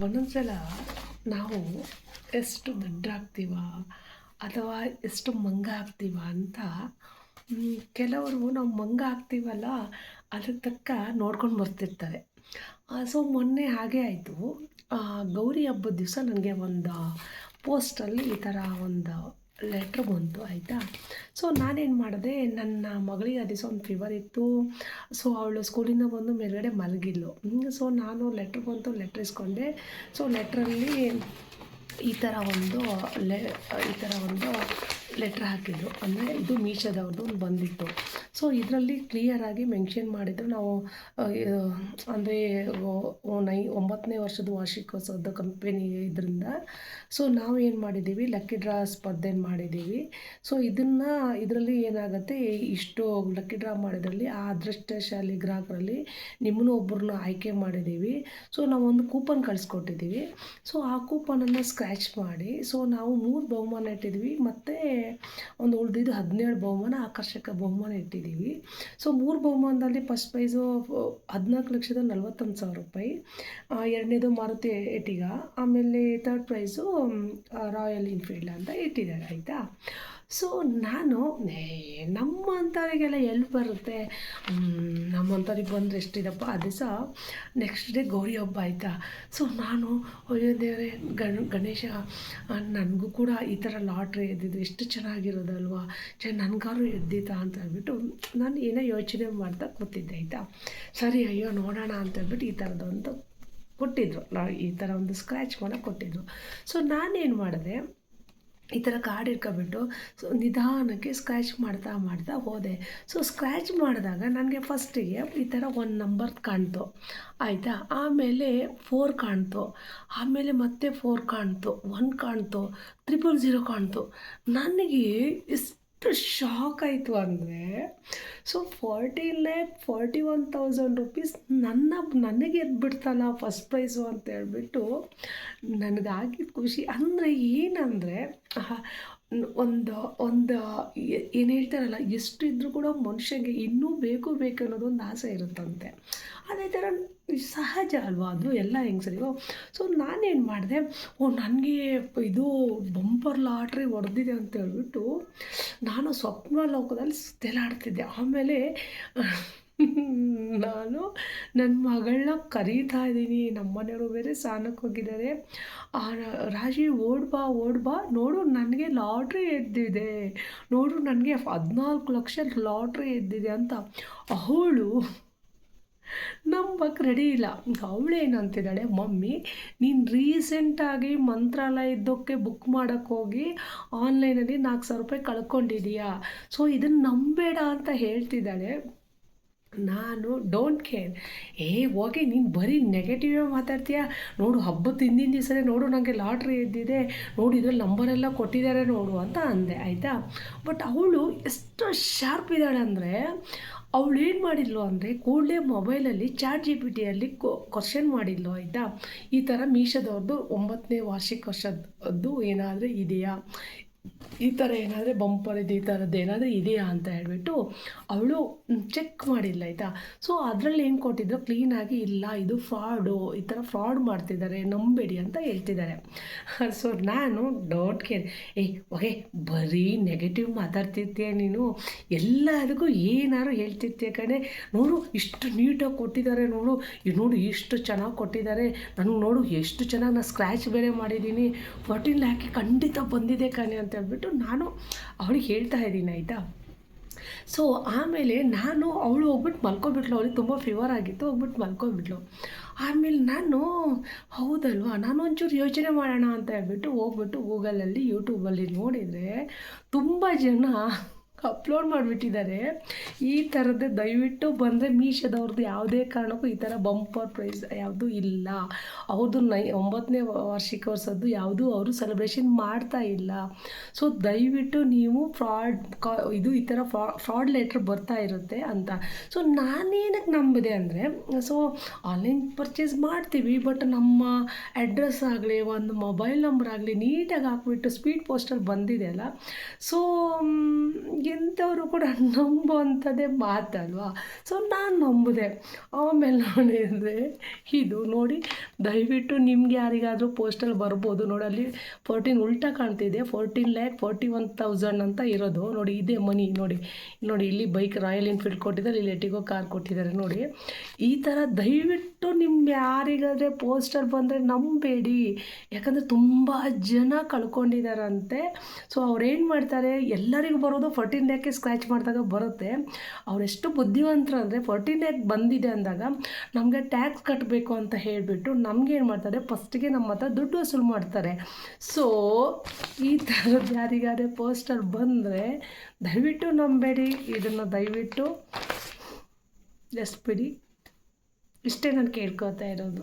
ಒಂದೊಂದು ಸಲ ನಾವು ಎಷ್ಟು ದಡ್ಡಾಗ್ತೀವ ಅಥವಾ ಎಷ್ಟು ಮಂಗ ಆಗ್ತೀವ ಅಂತ ಕೆಲವರು ನಾವು ಮಂಗ ಆಗ್ತೀವಲ್ಲ ಅದಕ್ಕೆ ತಕ್ಕ ನೋಡ್ಕೊಂಡು ಬರ್ತಿರ್ತಾರೆ. ಸೊ ಮೊನ್ನೆ ಹಾಗೆ ಆಯಿತು. ಗೌರಿ ಹಬ್ಬದ ದಿವಸ ನನಗೆ ಒಂದು ಪೋಸ್ಟಲ್ಲಿ ಈ ಥರ ಒಂದು ಲೆಟ್ರ್ ಬಂತು, ಆಯಿತಾ? ಸೊ ನಾನೇನು ಮಾಡಿದೆ, ನನ್ನ ಮಗಳಿಗೆ ಆ ದಿವಸ ಒಂದು ಫೀವರ್ ಇತ್ತು. ಸೊ ಅವಳು ಸ್ಕೂಲಿಂದ ಬಂದು ಮೇಲ್ಗಡೆ ಮಲಗಿದ್ಲು. ಸೊ ನಾನು ಲೆಟ್ರ್ ಬಂತು ಲೆಟ್ರ್ ಇಸ್ಕೊಂಡೆ. ಸೊ ಲೆಟ್ರಲ್ಲಿ ಈ ಥರ ಒಂದು ಲೆ ಈ ಥರ ಒಂದು ಲೆಟ್ರ್ ಹಾಕಿದ್ರು. ಅಂದರೆ ಇದು ಮೀಶೋದವ್ರದ್ದು ಒಂದು ಬಂದಿತ್ತು. ಸೊ ಇದರಲ್ಲಿ ಕ್ಲಿಯರಾಗಿ ಮೆನ್ಷನ್ ಮಾಡಿದ್ರು ನಾವು ಅಂದರೆ ನೈ ಒಂಬತ್ತನೇ ವರ್ಷದ ವಾರ್ಷಿಕೋತ್ಸವದ ಕಂಪೆನಿ ಇದರಿಂದ ಸೊ ನಾವು ಏನು ಮಾಡಿದ್ದೀವಿ ಲಕ್ಕಿ ಡ್ರಾ ಸ್ಪರ್ಧೆ ಮಾಡಿದ್ದೀವಿ ಸೊ ಇದನ್ನು, ಇದರಲ್ಲಿ ಏನಾಗುತ್ತೆ? ಇಷ್ಟು ಲಕ್ಕಿ ಡ್ರಾ ಮಾಡಿದ್ರಲ್ಲಿ ಆ ಅದೃಷ್ಟಶಾಲಿ ಗ್ರಾಹಕರಲ್ಲಿ ನಿಮ್ಮನ್ನು ಒಬ್ಬರನ್ನ ಆಯ್ಕೆ ಮಾಡಿದ್ದೀವಿ ಸೊ ನಾವು ಒಂದು ಕೂಪನ್ ಕಳಿಸ್ಕೊಟ್ಟಿದ್ದೀವಿ ಸೊ ಆ ಕೂಪನನ್ನು ಸ್ಕ್ರ್ಯಾಚ್ ಮಾಡಿ ಸೊ ನಾವು ಮೂರು ಬಹುಮಾನ ಇಟ್ಟಿದ್ವಿ. ಮತ್ತು, ಒಂದು ಉಳಿದಿದ್ದು ಹದಿನೇಳು ಬಹುಮಾನ ಆಕರ್ಷಕ ಬಹುಮಾನ ಇಟ್ಟಿದ್ದೀವಿ ಸೊ ಮೂರು ಬಹುಮಾನದಲ್ಲಿ ಫಸ್ಟ್ ಪ್ರೈಸು ಹದಿನಾಲ್ಕು ಲಕ್ಷದ ನಲ್ವತ್ತೊಂದು ಸಾವಿರ ರೂಪಾಯಿ. ಎರಡನೇದು ಮಾರುತಿ ಎಟಿಗ ಆಮೇಲೆ ತರ್ಡ್ ಪ್ರೈಸು ರಾಯಲ್ ಇನ್ಫೀಲ್ಡ್ ಅಂತ ಇಟ್ಟಿದ್ದಾರೆ, ಆಯಿತಾ? ಸೊ ನಾನು ನಮ್ಮಂಥವರಿಗೆಲ್ಲ ಎಲ್ಲಿ ಬರುತ್ತೆ. ನಮ್ಮ ನಮ್ಮಂಥವ್ರಿಗೆ ಬಂದರೆ ಎಷ್ಟಿದಪ್ಪ? ಆ ದಿವಸ ನೆಕ್ಸ್ಟ್ ಡೇ ಗೌರಿ ಹಬ್ಬ ಆಯಿತಾ? ಸೊ ನಾನು, ಅಯ್ಯೋ ದೇವರೇ, ಗಣ, ಗಣೇಶ ನನಗೂ ಕೂಡ ಈ ಥರ ಲಾಟ್ರಿ ಎದ್ದಿದ್ದು ಎಷ್ಟು ಚೆನ್ನಾಗಿರೋದಲ್ವಾ? ಚೆ ನನಗಾರು ಎದ್ದಿತಾ ಅಂತ ಹೇಳ್ಬಿಟ್ಟು ನಾನು ಏನೋ ಯೋಚನೆ ಮಾಡ್ತಾ ಕೂತಿದ್ದೆ, ಆಯಿತಾ? ಸರಿ, ಅಯ್ಯೋ, ನೋಡೋಣ ಅಂತ ಹೇಳ್ಬಿಟ್ಟು ಈ ಥರದೊಂದು ಕೊಟ್ಟಿದ್ರು. ಈ ಥರ ಒಂದು ಸ್ಕ್ರ್ಯಾಚ್ ಮಾಡೋಕೆ ಕೊಟ್ಟಿದ್ರು. ಸೊ ನಾನೇನು ಮಾಡಿದೆ ಈ ಥರ ಕಾರ್ಡ್ ಇಟ್ಕೊಬಿಟ್ಟು ಸೊ ನಿಧಾನಕ್ಕೆ ಸ್ಕ್ರ್ಯಾಚ್ ಮಾಡ್ತಾ ಮಾಡ್ತಾ ಹೋದೆ. ಸೊ ಸ್ಕ್ರ್ಯಾಚ್ ಮಾಡಿದಾಗ ನನಗೆ ಫಸ್ಟಿಗೆ ಈ ಥರ ಒಂದು ನಂಬರ್ ಕಾಣ್ತು. ಆಯಿತಾ? ಆಮೇಲೆ ಫೋರ್ ಕಾಣ್ತು. ಆಮೇಲೆ ಮತ್ತೆ ಫೋರ್ ಕಾಣ್ತು. ಒನ್ ಕಾಣ್ತು. ತ್ರಿಪಲ್ ಜೀರೋ ಕಾಣ್ತು. ನನಗೆ ಎಷ್ಟು ಶಾಕ್ ಆಯಿತು ಅಂದರೆ so forty lakh forty one thousand rupees ನನ್ನ, ನನಗೆ ಎದ್ಬಿಡ್ತಲ್ಲ ಫಸ್ಟ್ ಪ್ರೈಸು ಅಂತ ಹೇಳ್ಬಿಟ್ಟು ನನಗಾಗಿದ್ದ ಖುಷಿ. ಅಂದರೆ ಏನಂದರೆ ಒಂದು ಒಂದು ಏನು ಹೇಳ್ತಾರಲ್ಲ, ಎಷ್ಟು ಇದ್ದರೂ ಕೂಡ ಮನುಷ್ಯನಿಗೆ ಇನ್ನೂ ಬೇಕು ಬೇಕು ಅನ್ನೋದು ಒಂದು ಆಸೆ ಇರುತ್ತಂತೆ. ಅದೇ ಥರ ಸಹಜ ಅಲ್ವಾ? ಅದು ಎಲ್ಲ ಹೆಂಗಸರಿಗೂ. ಸೊ ನಾನೇನು ಮಾಡಿದೆ, ಓ, ನನಗೆ ಇದು ಬಂಪರ್ ಲಾಟ್ರಿ ಹೊಡೆದಿದೆ ಅಂತ ಹೇಳ್ಬಿಟ್ಟು ನಾನು ಸ್ವಪ್ನ ಲೋಕದಲ್ಲಿ ಸುತ್ತಲಾಡ್ತಿದ್ದೆ. ಆಮೇಲೆ, ನಾನು ನನ್ನ ಮಗಳನ್ನ ಕರೀತಾ ಇದ್ದೀನಿ. ನಮ್ಮ ಮನೆಯವರು ಬೇರೆ ಸ್ನಾನಕ್ಕೆ ಹೋಗಿದ್ದಾರೆ. ರಾಜಿ ಓಡ್ಬಾ ಬಾ ಓಡ್ ಬಾ ನೋಡು, ನನಗೆ ಲಾಟ್ರಿ ಎದ್ದಿದೆ. ನೋಡು, ನನಗೆ ಹದಿನಾಲ್ಕು ಲಕ್ಷ ಲಾಟ್ರಿ ಎದ್ದಿದೆ ಅಂತ ಅವಳು ನಂಬಕ್ಕೆ ರೆಡಿ ಇಲ್ಲ. ಅವಳು ಏನಂತಿದ್ದಾಳೆ, ಮಮ್ಮಿ, ನೀನು ರೀಸೆಂಟಾಗಿ ಮಂತ್ರಾಲಯದ್ದಕ್ಕೆ ಬುಕ್ ಮಾಡೋಕ್ಕೆ ಹೋಗಿ ಆನ್ಲೈನಲ್ಲಿ ನಾಲ್ಕು ಸಾವಿರ ರೂಪಾಯಿ ಕಳ್ಕೊಂಡಿದೀಯಾ? ಸೊ ಇದನ್ನು ನಂಬೇಡ ಅಂತ ಹೇಳ್ತಿದ್ದಾಳೆ. ನಾನು ಡೋಂಟ್ ಕೇರ್ ಏ, ಹೋಗಿ ನೀನು ಬರೀ ನೆಗೆಟಿವೇ ಮಾತಾಡ್ತೀಯ? ನೋಡು, ಹಬ್ಬದ ಹಿಂದಿನ ದಿವಸನೇ ನೋಡು ನನಗೆ ಲಾಟ್ರಿ ಎದ್ದಿದೆ. ನೋಡು, ಇದ್ರಲ್ಲಿ ನಂಬರೆಲ್ಲ ಕೊಟ್ಟಿದ್ದಾರೆ ನೋಡು ಅಂತ ಅಂದೆ, ಆಯಿತಾ? ಬಟ್ ಅವಳು ಎಷ್ಟು ಶಾರ್ಪ್ ಇದ್ದಾಳೆ ಅಂದರೆ, ಅವಳು ಏನು ಮಾಡಿದ್ಲು ಅಂದರೆ, ಕೂಡಲೇ ಮೊಬೈಲಲ್ಲಿ ಚಾಟ್ ಜಿ ಪಿ ಟಿಯಲ್ಲಿ ಕ್ವಶನ್ ಮಾಡಿದ್ಲು, ಆಯಿತಾ? ಈ ಥರ ಮೀಶೋದವ್ರದ್ದು ಒಂಬತ್ತನೇ ವಾರ್ಷಿಕ ವರ್ಷದ್ದು ಏನಾದರೂ ಇದೆಯಾ? ಈ ಥರ ಏನಾದರೆ ಬಂಪರ್ ಈ ಥರದ್ದು ಏನಾದರೂ ಇದೆಯಾ ಅಂತ ಹೇಳಿಬಿಟ್ಟು ಅವಳು ಚೆಕ್ ಮಾಡಿಲ್ಲ ಆಯಿತಾ? ಸೊ ಅದರಲ್ಲಿ ಏನು ಕೊಟ್ಟಿದ್ರು? ಕ್ಲೀನಾಗಿ ಇಲ್ಲ, ಇದು ಫ್ರಾಡು ಈ ಥರ ಫ್ರಾಡ್ ಮಾಡ್ತಿದ್ದಾರೆ, ನಂಬೇಡಿ ಅಂತ ಹೇಳ್ತಿದ್ದಾರೆ. ಸೊ ನಾನು ಡೋಂಟ್ ಕೇರ್ ಏ ಓಕೆ ಬರೀ ನೆಗೆಟಿವ್ ಮಾತಾಡ್ತಿರ್ತೀಯ ನೀನು? ಎಲ್ಲದಕ್ಕೂ ಏನಾದ್ರು ಹೇಳ್ತಿರ್ತೀಯ ಕಣೆ? ನೋಡು, ಇಷ್ಟು ನೀಟಾಗಿ ಕೊಟ್ಟಿದ್ದಾರೆ ನೋಡು. ನೋಡು, ಇಷ್ಟು ಚೆನ್ನಾಗಿ ಕೊಟ್ಟಿದ್ದಾರೆ. ನನಗೆ ನೋಡು, ಎಷ್ಟು ಚೆನ್ನಾಗಿ ನಾನು ಸ್ಕ್ರ್ಯಾಚ್ ಬೇರೆ ಮಾಡಿದ್ದೀನಿ. ಫೋರ್ಟೀನ್ ಲ್ಯಾಕಿ ಖಂಡಿತ ಬಂದಿದೆ ಕಣೆ ಅಂತ. ಹೇಳ್ಬಿಟ್ಟು ನಾನು ಅವಳಿಗೆ ಹೇಳ್ತಾ ಇದ್ದೀನಿ, ಆಯಿತಾ? ಸೊ ಆಮೇಲೆ ನಾನು ಅವಳು ಹೋಗ್ಬಿಟ್ಟು ಮಲ್ಕೊಬಿಟ್ಲು, ಅವಳಿಗೆ ತುಂಬ ಫೀವರ್ ಆಗಿತ್ತು, ಹೋಗ್ಬಿಟ್ಟು ಮಲ್ಕೊಬಿಟ್ಲು. ಆಮೇಲೆ ನಾನು, ಹೌದಲ್ವಾ, ನಾನು ಒಂಚೂರು ಯೋಚನೆ ಮಾಡೋಣ ಅಂತ ಹೇಳ್ಬಿಟ್ಟು ಹೋಗ್ಬಿಟ್ಟು ಗೂಗಲಲ್ಲಿ ಯೂಟ್ಯೂಬಲ್ಲಿ ನೋಡಿದರೆ ತುಂಬ ಜನ ಅಪ್ಲೋಡ್ ಮಾಡಿಬಿಟ್ಟಿದ್ದಾರೆ. ಈ ಥರದ್ದು ದಯವಿಟ್ಟು ಬಂದರೆ ಮೀಶೋದವ್ರದ್ದು ಯಾವುದೇ ಕಾರಣಕ್ಕೂ ಈ ಥರ ಬಂಪರ್ ಪ್ರೈಸ್ ಯಾವುದೂ ಇಲ್ಲ. ಅವ್ರದ್ದು ನೈ ಒಂಬತ್ತನೇ ವಾರ್ಷಿಕೋತ್ಸವದ್ದು ಯಾವುದೂ ಅವರು ಸೆಲೆಬ್ರೇಷನ್ ಮಾಡ್ತಾ ಇಲ್ಲ. ಸೊ ದಯವಿಟ್ಟು ನೀವು ಫ್ರಾಡ್ ಕಾ, ಇದು ಈ ಥರ ಫ್ರಾ ಫ್ರಾಡ್ ಲೆಟ್ರ್ ಬರ್ತಾ ಇರುತ್ತೆ ಅಂತ. ಸೊ ನಾನೇನಕ್ಕೆ ನಂಬಿದೆ ಅಂದರೆ ಸೊ ಆನ್ಲೈನ್ ಪರ್ಚೇಸ್ ಮಾಡ್ತೀವಿ ಬಟ್ ನಮ್ಮ ಅಡ್ರೆಸ್ ಆಗಲಿ, ಒಂದು ಮೊಬೈಲ್ ನಂಬರ್ ಆಗಲಿ ನೀಟಾಗಿ ಹಾಕ್ಬಿಟ್ಟು ಸ್ಪೀಡ್ ಪೋಸ್ಟಲ್ಲಿ ಬಂದಿದೆ ಅಲ್ಲ. ಸೊ ಎಂಥವರು ಕೂಡ ನಂಬುವಂಥದ್ದೇ ಮಾತಲ್ವಾ? ಸೊ ನಾನು ನಂಬಿದೆ. ಆಮೇಲೆ ನೋಡಿದರೆ ಇದು ನೋಡಿ, ದಯವಿಟ್ಟು ನಿಮ್ಗೆ ಯಾರಿಗಾದರೂ ಪೋಸ್ಟಲ್ಲಿ ಬರ್ಬೋದು. ನೋಡಿ, ಅಲ್ಲಿ ಫೋರ್ಟೀನ್ ಉಲ್ಟಾ ಕಾಣ್ತಿದೆ. Fourteen lakh forty one thousand ಅಂತ ಇರೋದು. ನೋಡಿ, ಇದೇ ಮನಿ ನೋಡಿ. ನೋಡಿ, ಇಲ್ಲಿ ಬೈಕ್ ರಾಯಲ್ ಎನ್ಫೀಲ್ಡ್ ಕೊಟ್ಟಿದ್ದಾರೆ, ಇಲ್ಲಿ ಎಟಿಗೋ ಕಾರ್ ಕೊಟ್ಟಿದ್ದಾರೆ ನೋಡಿ. ಈ ಥರ ದಯವಿಟ್ಟು ನಿಮ್ಗೆ ಯಾರಿಗಾದರೆ ಪೋಸ್ಟರ್ ಬಂದರೆ ನಂಬೇಡಿ. ಯಾಕಂದರೆ ತುಂಬ ಜನ ಕಳ್ಕೊಂಡಿದ್ದಾರಂತೆ. ಸೊ ಏನು ಮಾಡ್ತಾರೆ? ಎಲ್ಲರಿಗೂ ಬರೋದು ಫೋರ್ಟೀನ್ ಲ್ಯಾಕೆ ಸ್ಕ್ರ್ಯಾಚ್ ಮಾಡಿದಾಗ ಬರುತ್ತೆ. ಅವರೆಷ್ಟು ಬುದ್ಧಿವಂತರು ಅಂದರೆ ಫೋರ್ಟೀನ್ ಡೇಕ್ ಬಂದಿದೆ ಅಂದಾಗ ನಮಗೆ ಟ್ಯಾಕ್ಸ್ ಕಟ್ಟಬೇಕು ಅಂತ ಹೇಳಿಬಿಟ್ಟು ನಮ್ಗೆ ಏನು ಮಾಡ್ತಾರೆ? ಫಸ್ಟಿಗೆ ನಮ್ಮ ಹತ್ರ ದುಡ್ಡು ವಸೂಲು ಮಾಡ್ತಾರೆ. ಸೊ ಈ ಥರದ್ದು ಯಾರಿಗಾದ್ರೆ ಪೋಸ್ಟರ್ ಬಂದರೆ ದಯವಿಟ್ಟು ನಂಬೇಡಿ. ಇದನ್ನು ದಯವಿಟ್ಟು ಜಸ್ಟ್ ಬಿಡಿ. ಇಷ್ಟೇ ನಾನು ಕೇಳ್ಕೊತಾ ಇರೋದು.